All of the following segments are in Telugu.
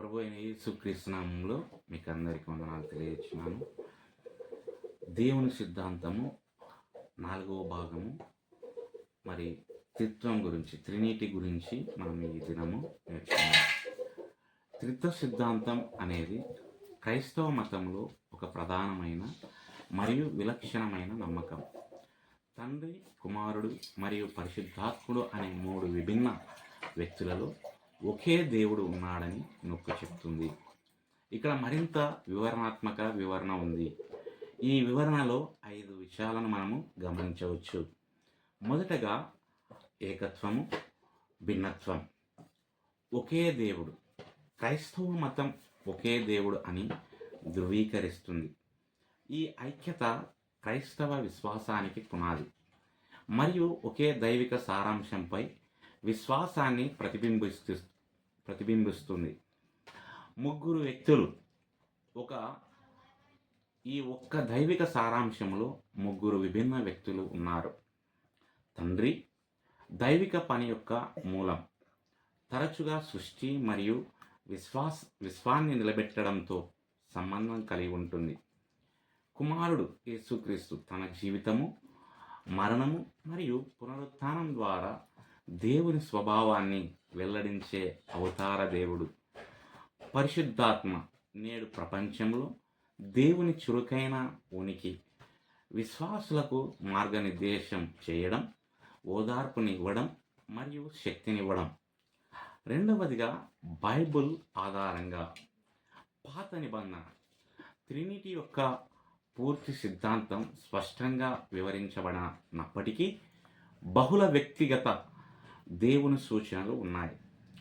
ప్రభు అయిన యేసుక్రీస్తునామంలో మీకు అందరికీ వందనాలు తెలియజేస్తున్నాను. దేవుని సిద్ధాంతము నాలుగవ భాగము మరి త్రిత్వం గురించి త్రినీటి గురించి మనం ఈ దినము నేర్చుకున్నాం త్రిత్వ సిద్ధాంతం అనేది క్రైస్తవ మతంలో ఒక ప్రధానమైన మరియు విలక్షణమైన నమ్మకం. తండ్రి కుమారుడు మరియు పరిశుద్ధాత్ముడు అనే మూడు విభిన్న వ్యక్తులలో ఒకే దేవుడు ఉన్నాడని నొక్కి చెప్తుంది. ఇక్కడ మరింత వివరణాత్మక వివరణ ఉంది. ఈ వివరణలో ఐదు విషయాలను మనము గమనించవచ్చు. మొదటగా ఏకత్వము భిన్నత్వం. ఒకే దేవుడు క్రైస్తవ మతం ఒకే దేవుడు అని ధృవీకరిస్తుంది. ఈ ఐక్యత క్రైస్తవ విశ్వాసానికి పునాది. మరియు ఒకే దైవిక సారాంశంపై విశ్వాసాన్ని ప్రతిబింబిస్తు ప్రతిబింబిస్తుంది. ముగ్గురు వ్యక్తులు ఒక ఈ ఒక్క దైవిక సారాంశంలో ముగ్గురు విభిన్న వ్యక్తులు ఉన్నారు. తండ్రి దైవిక పని యొక్క మూలం. తరచుగా సృష్టి మరియు విశ్వాస్ విశ్వాన్ని నిలబెట్టడంతో సంబంధం కలిగి ఉంటుంది. కుమారుడు యేసుక్రీస్తు తన జీవితము మరణము మరియు పునరుత్థానం ద్వారా దేవుని స్వభావాన్ని వెల్లడించే అవతార దేవుడు. పరిశుద్ధాత్మ నేడు ప్రపంచంలో దేవుని చురుకైన ఉనికి విశ్వాసులకు మార్గనిర్దేశం చేయడం ఓదార్పునివ్వడం మరియు శక్తినివ్వడం రెండవదిగా బైబుల్ ఆధారంగా పాత నిబంధన ట్రినిటీ యొక్క పూర్తి సిద్ధాంతం స్పష్టంగా వివరించబడినప్పటికీ బహుళ వ్యక్తిగత దేవుని సూచనలు ఉన్నాయి.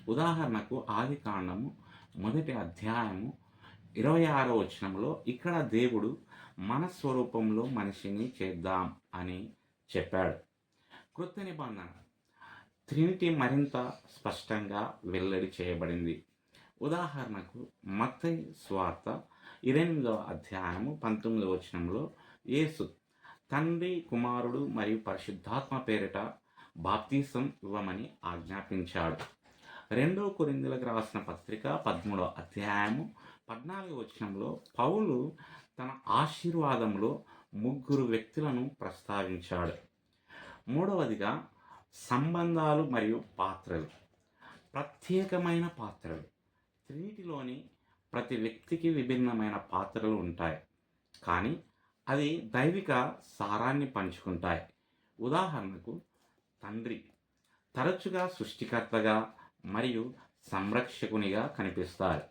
ఉదాహరణకు ఆది కాండము మొదటి అధ్యాయము ఇరవై ఆరో వచనంలో ఇక్కడ దేవుడు మన స్వరూపంలో మనిషిని చేద్దాం అని చెప్పాడు. కృత నిబంధన. త్రినిటి మరింత స్పష్టంగా వెల్లడి చేయబడింది. ఉదాహరణకు మత్తయి స్వార్త ఎనిమిదవ అధ్యాయము పంతొమ్మిదవ వచనంలో యేసు తండ్రి కుమారుడు మరియు పరిశుద్ధాత్మ పేరిట బాప్తీసం ఇవ్వమని ఆజ్ఞాపించాడు. రెండో కొరిందులకు రాసిన పత్రిక పదమూడవ అధ్యాయము పద్నాలుగు వచనంలో పౌలు తన ఆశీర్వాదంలో ముగ్గురు వ్యక్తులను ప్రస్తావించాడు. మూడవదిగా సంబంధాలు మరియు పాత్రలు. ప్రత్యేకమైన పాత్రలు. త్రీటిలోని ప్రతి వ్యక్తికి విభిన్నమైన పాత్రలు ఉంటాయి. కానీ అది దైవిక సారాన్ని పంచుకుంటాయి. ఉదాహరణకు తండ్రి తరచుగా సృష్టికర్తగా మరియు సంరక్షకునిగా కనిపిస్తారు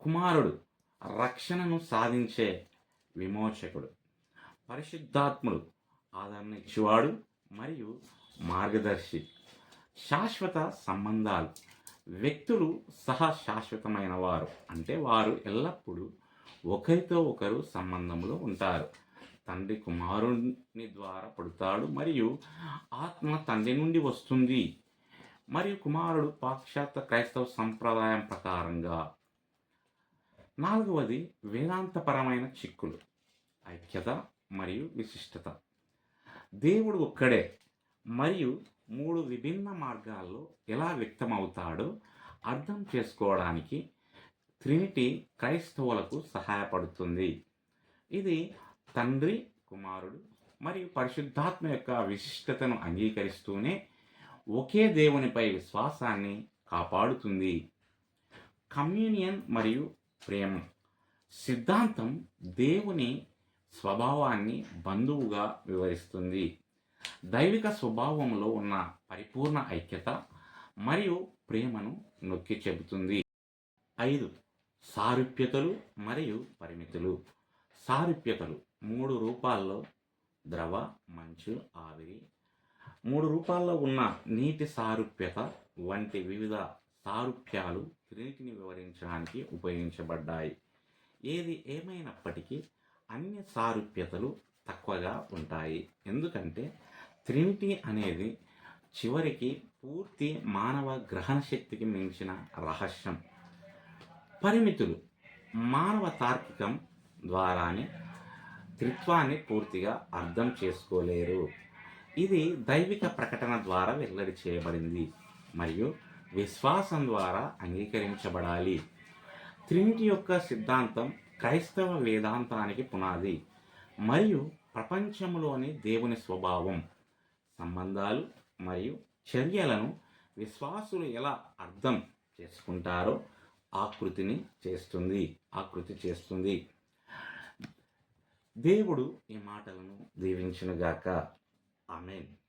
కుమారుడు రక్షణను సాధించే విమోచకుడు. పరిశుద్ధాత్ముడు ఆదరణ ఇచ్చేవాడు మరియు మార్గదర్శి. శాశ్వత సంబంధాలు. వ్యక్తులు సహా శాశ్వతమైన వారు అంటే వారు ఎల్లప్పుడూ ఒకరితో ఒకరు సంబంధంలో ఉంటారు. తండ్రి కుమారుని ద్వారా పుడతాడు మరియు ఆత్మ తండ్రి నుండి వస్తుంది. మరియు కుమారుడు పాశ్చాత్య క్రైస్తవ సంప్రదాయం ప్రకారంగా. నాలుగవది వేదాంతపరమైన చిక్కులు ఐక్యత మరియు విశిష్టత. దేవుడు ఒక్కడే మరియు మూడు విభిన్న మార్గాల్లో ఎలా వ్యక్తమవుతాడో అర్థం చేసుకోవడానికి ట్రినిటీ క్రైస్తవులకు సహాయపడుతుంది. ఇది తండ్రి కుమారుడు మరియు పరిశుద్ధాత్మ యొక్క విశిష్టతను అంగీకరిస్తూనే ఒకే దేవునిపై విశ్వాసాన్ని కాపాడుతుంది. కమ్యూనియన్ మరియు ప్రేమ. సిద్ధాంతం దేవుని స్వభావాన్ని బంధువుగా వివరిస్తుంది. దైవిక స్వభావంలో ఉన్న పరిపూర్ణ ఐక్యత మరియు ప్రేమను నొక్కి చెబుతుంది. ఐదు సారూప్యతలు మరియు పరిమితులు. సారూప్యతలు. మూడు రూపాల్లో ద్రవ మంచు ఆవిరి. మూడు రూపాల్లో ఉన్న నీటి సారూప్యత వంటి వివిధ సారూప్యాలు ట్రినిటీని వివరించడానికి ఉపయోగించబడ్డాయి. ఏది ఏమైనప్పటికీ అన్ని సారూప్యతలు తక్కువగా ఉంటాయి. ఎందుకంటే త్రిమిటి అనేది చివరికి పూర్తి మానవ గ్రహణ శక్తికి మించిన రహస్యం. పరిమితులు. మానవ తార్కికం ద్వారానే త్రిత్వాన్ని పూర్తిగా అర్థం చేసుకోలేరు. ఇది దైవిక ప్రకటన ద్వారా వెల్లడి చేయబడింది మరియు విశ్వాసం ద్వారా అంగీకరించబడాలి. త్రినిటి యొక్క సిద్ధాంతం క్రైస్తవ వేదాంతానికి పునాది మరియు ప్రపంచంలోని దేవుని స్వభావం సంబంధాలు మరియు చర్యలను విశ్వాసులు ఎలా అర్థం చేసుకుంటారో ఆకృతిని చేస్తుంది ఆకృతి చేస్తుంది. దేవుడు ఈ మాటలను దీవించునుగాక. ఆమెన్.